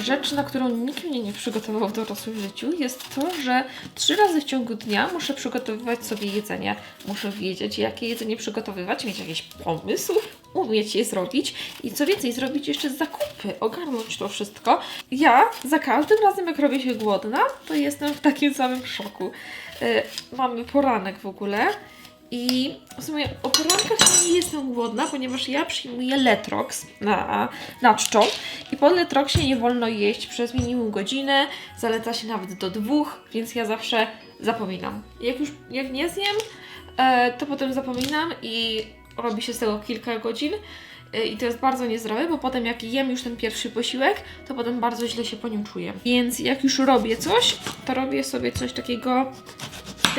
rzecz, na którą nikt mnie nie przygotował w dorosłym życiu, jest to, że trzy razy w ciągu dnia muszę przygotowywać sobie jedzenie. Muszę wiedzieć, jakie jedzenie przygotowywać, mieć jakiś pomysł, umieć je zrobić i co więcej, zrobić jeszcze zakupy, ogarnąć to wszystko. Ja za każdym razem, jak robię się głodna, to jestem w takim samym szoku. Yy, mamy poranek w ogóle. I w sumie o porankach nie jestem głodna, ponieważ ja przyjmuję Letrox na, na czczo i po Letroxie nie wolno jeść przez minimum godzinę, zaleca się nawet do dwóch, więc ja zawsze zapominam. Jak już jak nie zjem, e, to potem zapominam i robi się z tego kilka godzin. E, I to jest bardzo niezdrowe, bo potem jak jem już ten pierwszy posiłek, to potem bardzo źle się po nim czuję. Więc jak już robię coś, to robię sobie coś takiego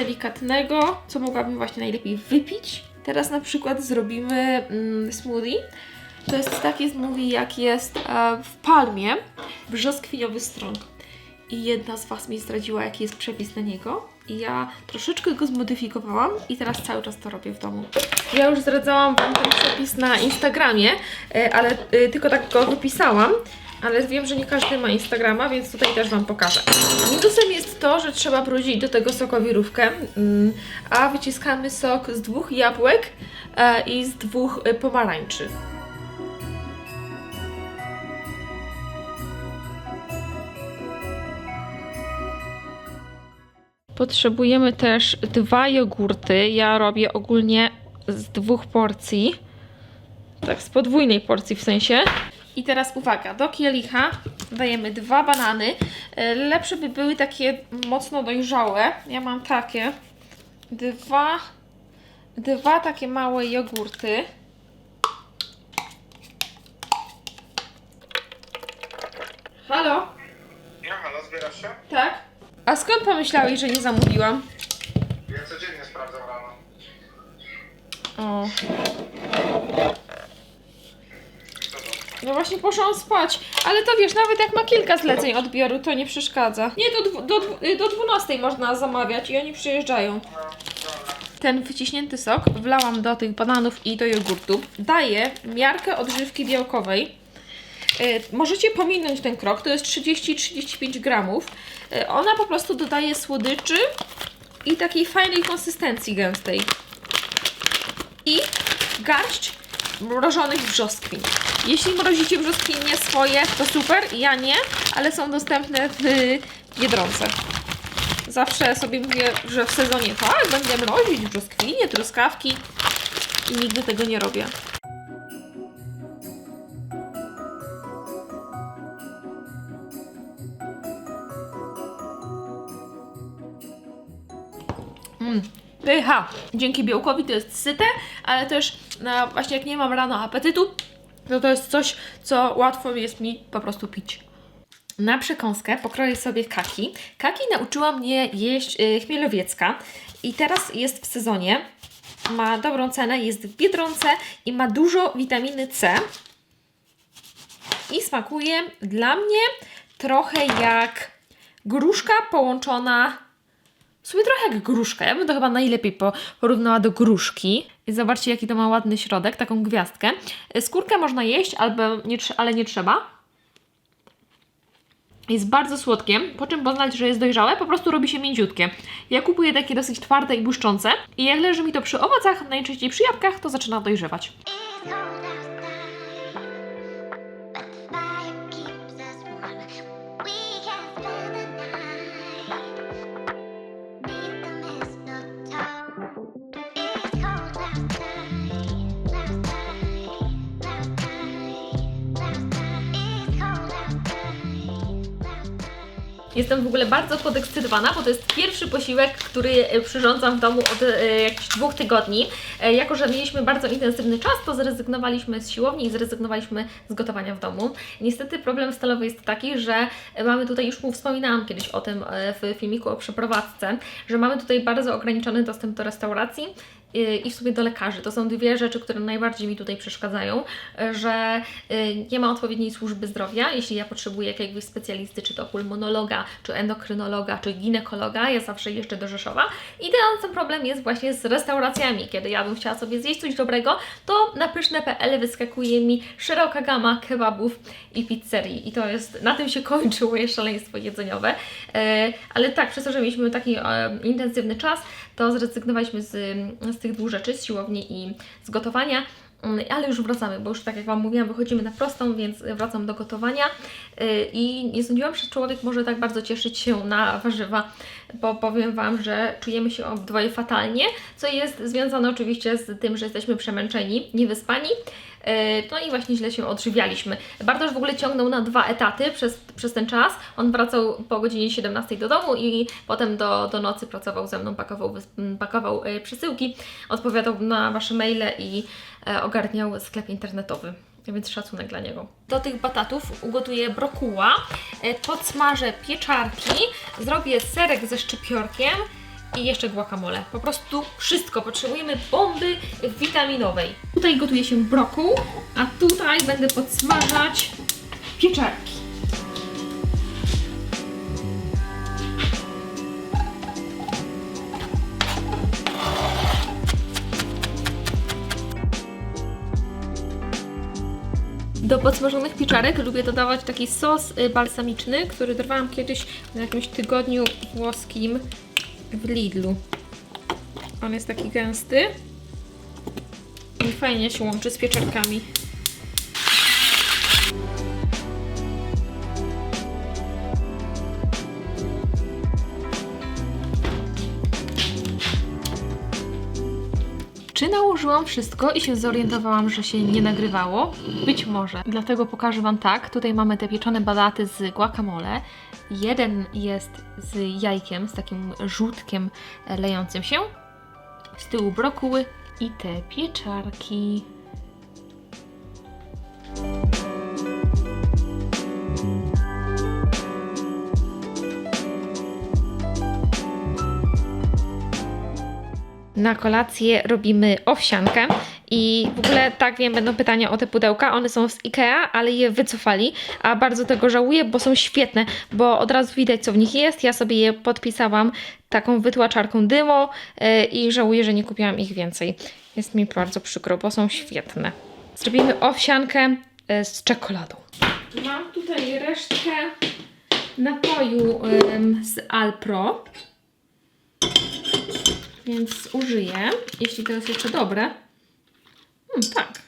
delikatnego, co mogłabym właśnie najlepiej wypić. Teraz na przykład zrobimy mm, smoothie. To jest taki smoothie, jak jest e, w palmie, brzoskwiniowy strąg. I jedna z Was mi zdradziła, jaki jest przepis na niego. I ja troszeczkę go zmodyfikowałam i teraz cały czas to robię w domu. Ja już zdradzałam Wam ten przepis na Instagramie, e, ale e, tylko tak go wypisałam. Ale wiem, że nie każdy ma Instagrama, więc tutaj też Wam pokażę. Minusem jest to, że trzeba brudzić do tego sokowirówkę, mm, a wyciskamy sok z dwóch jabłek e, i z dwóch e, pomarańczy. Potrzebujemy też dwa jogurty. Ja robię ogólnie z dwóch porcji. Tak, z podwójnej porcji w sensie. I teraz uwaga, do kielicha dajemy dwa banany. E, Lepsze by były takie mocno dojrzałe. Ja mam takie. Dwa, dwa takie małe jogurty. Halo? No halo, zbierasz się? Tak? A skąd pomyślałeś, że nie zamówiłam? Ja codziennie sprawdzam rano. O. No właśnie poszłam spać, ale to wiesz, nawet jak ma kilka zleceń odbioru, to nie przeszkadza. Nie, do, do, do 12 można zamawiać i oni przyjeżdżają. Ten wyciśnięty sok wlałam do tych bananów i do jogurtu. Daję miarkę odżywki białkowej. Y, możecie pominąć ten krok, to jest 30-35 gramów. Y, ona po prostu dodaje słodyczy i takiej fajnej konsystencji gęstej. I garść mrożonych brzoskwin. Jeśli mrozicie brzoskwinie swoje, to super, ja nie, ale są dostępne w Biedronce. Zawsze sobie mówię, że w sezonie tak, będę mrozić brzoskwinie, truskawki i nigdy tego nie robię. Pycha. Dzięki białkowi to jest syte, ale też na, właśnie jak nie mam rano apetytu, to to jest coś, co łatwo jest mi po prostu pić. Na przekąskę pokroję sobie kaki. Kaki nauczyła mnie jeść y, chmielowiecka i teraz jest w sezonie. Ma dobrą cenę, jest w Biedronce i ma dużo witaminy C. I smakuje dla mnie trochę jak gruszka połączona sumie trochę jak gruszka. Ja bym to chyba najlepiej po, porównała do gruszki. I zobaczcie, jaki to ma ładny środek, taką gwiazdkę. Y, Skórkę można jeść, albo nie, ale nie trzeba. Jest bardzo słodkie, po czym poznać, że jest dojrzałe, po prostu robi się mięciutkie. Ja kupuję takie dosyć twarde i błyszczące i jak leży mi to przy owocach, najczęściej przy jabłkach, to zaczyna dojrzewać. Jestem w ogóle bardzo podekscytowana, bo to jest pierwszy posiłek, który e, przyrządzam w domu od e, jakichś dwóch tygodni. E, jako, że mieliśmy bardzo intensywny czas, to zrezygnowaliśmy z siłowni i zrezygnowaliśmy z gotowania w domu. Niestety problem stalowy jest taki, że mamy tutaj, już mu wspominałam kiedyś o tym e, w filmiku o przeprowadzce, że mamy tutaj bardzo ograniczony dostęp do restauracji y, i w sumie do lekarzy. To są dwie rzeczy, które najbardziej mi tutaj przeszkadzają, y, że y, nie ma odpowiedniej służby zdrowia. Jeśli ja potrzebuję jakiegoś specjalisty, czy to pulmonologa, czy endokrynologa, czy ginekologa, ja zawsze jeżdżę do Rzeszowa. I ten problem jest właśnie z restauracjami. Kiedy ja bym chciała sobie zjeść coś dobrego, to na pyszne.pl wyskakuje mi szeroka gama kebabów i pizzerii. I to jest, na tym się kończy moje szaleństwo jedzeniowe. Ale tak, przez to, że mieliśmy taki e, intensywny czas, to zrezygnowaliśmy z, z tych dwóch rzeczy, z siłowni i z gotowania. Mm, Ale już wracamy, bo już tak jak Wam mówiłam, wychodzimy na prostą, więc wracam do gotowania. Yy, I nie sądziłam, że człowiek może tak bardzo cieszyć się na warzywa, bo powiem Wam, że czujemy się obydwoje fatalnie, co jest związane oczywiście z tym, że jesteśmy przemęczeni, niewyspani. Yy, No i właśnie źle się odżywialiśmy. Bartosz w ogóle ciągnął na dwa etaty przez, przez ten czas. On wracał po godzinie 17 do domu i potem do, do nocy pracował ze mną, pakował, pakował yy, przesyłki, odpowiadał na Wasze maile i e, ogarniał sklep internetowy. Więc szacunek dla niego. Do tych batatów ugotuję brokuła, e, podsmażę pieczarki, zrobię serek ze szczypiorkiem i jeszcze guacamole. Po prostu wszystko. Potrzebujemy bomby witaminowej. Tutaj gotuje się brokuł, a tutaj będę podsmażać pieczarki. Do podsmażonych pieczarek lubię dodawać taki sos y, balsamiczny, który dorwałam kiedyś na jakimś tygodniu włoskim w Lidlu. On jest taki gęsty i fajnie się łączy z pieczarkami. Czy nałożyłam wszystko i się zorientowałam, że się nie nagrywało? Być może. Dlatego pokażę Wam tak. Tutaj mamy te pieczone badaty z guacamole. Jeden jest z jajkiem, z takim żółtkiem lejącym się. Z tyłu brokuły i te pieczarki. Na kolację robimy owsiankę i w ogóle tak wiem, będą pytania o te pudełka. One są z Ikea, ale je wycofali, a bardzo tego żałuję, bo są świetne, bo od razu widać co w nich jest. Ja sobie je podpisałam taką wytłaczarką dymo yy, i żałuję, że nie kupiłam ich więcej. Jest mi bardzo przykro, bo są świetne. Zrobimy owsiankę yy, z czekoladą. Mam tutaj resztkę napoju z Alpro. Więc użyję, jeśli to jest jeszcze dobre. Hmm, tak.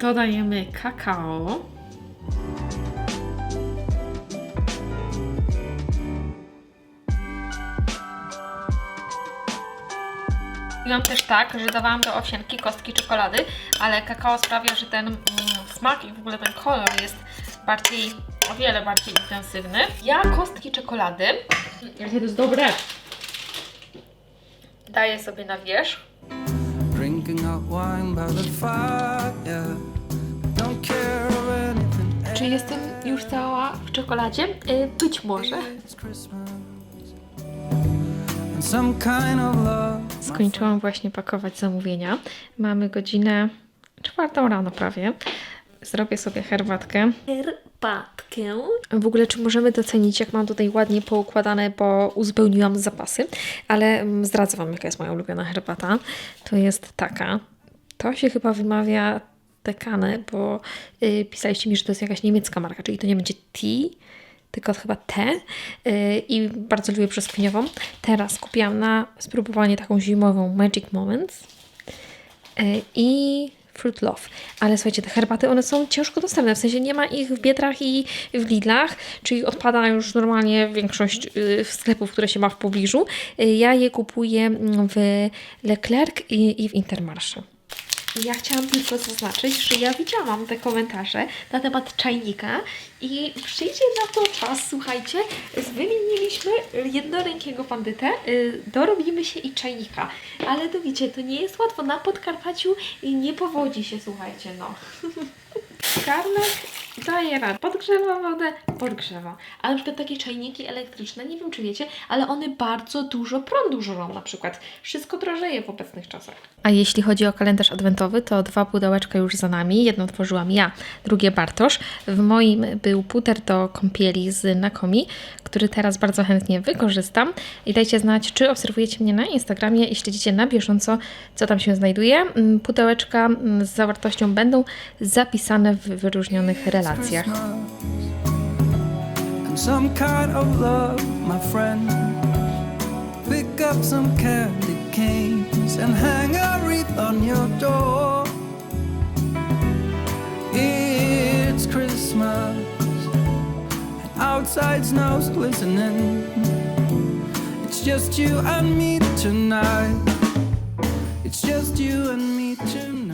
Dodajemy kakao. Robiłam też tak, że dawałam do owsianki kostki czekolady, ale kakao sprawia, że ten mm, smak i w ogóle ten kolor jest bardziej, o wiele bardziej intensywny. Ja kostki czekolady, jakie to jest dobre, daję sobie na wierzch. Czy jestem już cała w czekoladzie? Y, być może. Skończyłam właśnie pakować zamówienia. Mamy godzinę czwartą rano prawie. Zrobię sobie herbatkę. Herbatkę. W ogóle, czy możemy docenić, jak mam tutaj ładnie poukładane, bo uzupełniłam zapasy, ale mm, zdradzę Wam, jaka jest moja ulubiona herbata. To jest taka. To się chyba wymawia Tekane, bo y, pisaliście mi, że to jest jakaś niemiecka marka, czyli to nie będzie tea, tylko chyba T yy, i bardzo lubię brzoskwiniową. Teraz kupiłam na spróbowanie taką zimową Magic Moments yy, i Fruit Love. Ale słuchajcie, te herbaty, one są ciężko dostępne, w sensie nie ma ich w Biedrach i w Lidlach, czyli odpada już normalnie większość yy, sklepów, które się ma w pobliżu. Yy, ja je kupuję w Leclerc i, i w Intermarché. Ja chciałam tylko zaznaczyć, że ja widziałam te komentarze na temat czajnika i przyjdzie na to czas, słuchajcie, wymieniliśmy jednorękiego bandytę, y, dorobimy się i czajnika, ale to wiecie, to nie jest łatwo, na Podkarpaciu nie powodzi się, słuchajcie, no. Garnek daje radę. Podgrzewa wodę, podgrzewa. A na przykład takie czajniki elektryczne, nie wiem czy wiecie, ale one bardzo dużo prądu żrą na przykład. Wszystko drożeje w obecnych czasach. A jeśli chodzi o kalendarz adwentowy, to dwa pudełeczka już za nami. Jedno otworzyłam ja, drugie Bartosz. W moim był puder do kąpieli z Nakomi, który teraz bardzo chętnie wykorzystam. I dajcie znać, czy obserwujecie mnie na Instagramie i śledzicie na bieżąco, co tam się znajduje. Mm, Pudełeczka mm, z zawartością będą zapisane w wyróżnionych relacjach. Some kind of love, my friend. Pick up some candy canes and hang a wreath on your door. It's Christmas, and outside snow's glistening. It's just you and me tonight. It's just you and me tonight.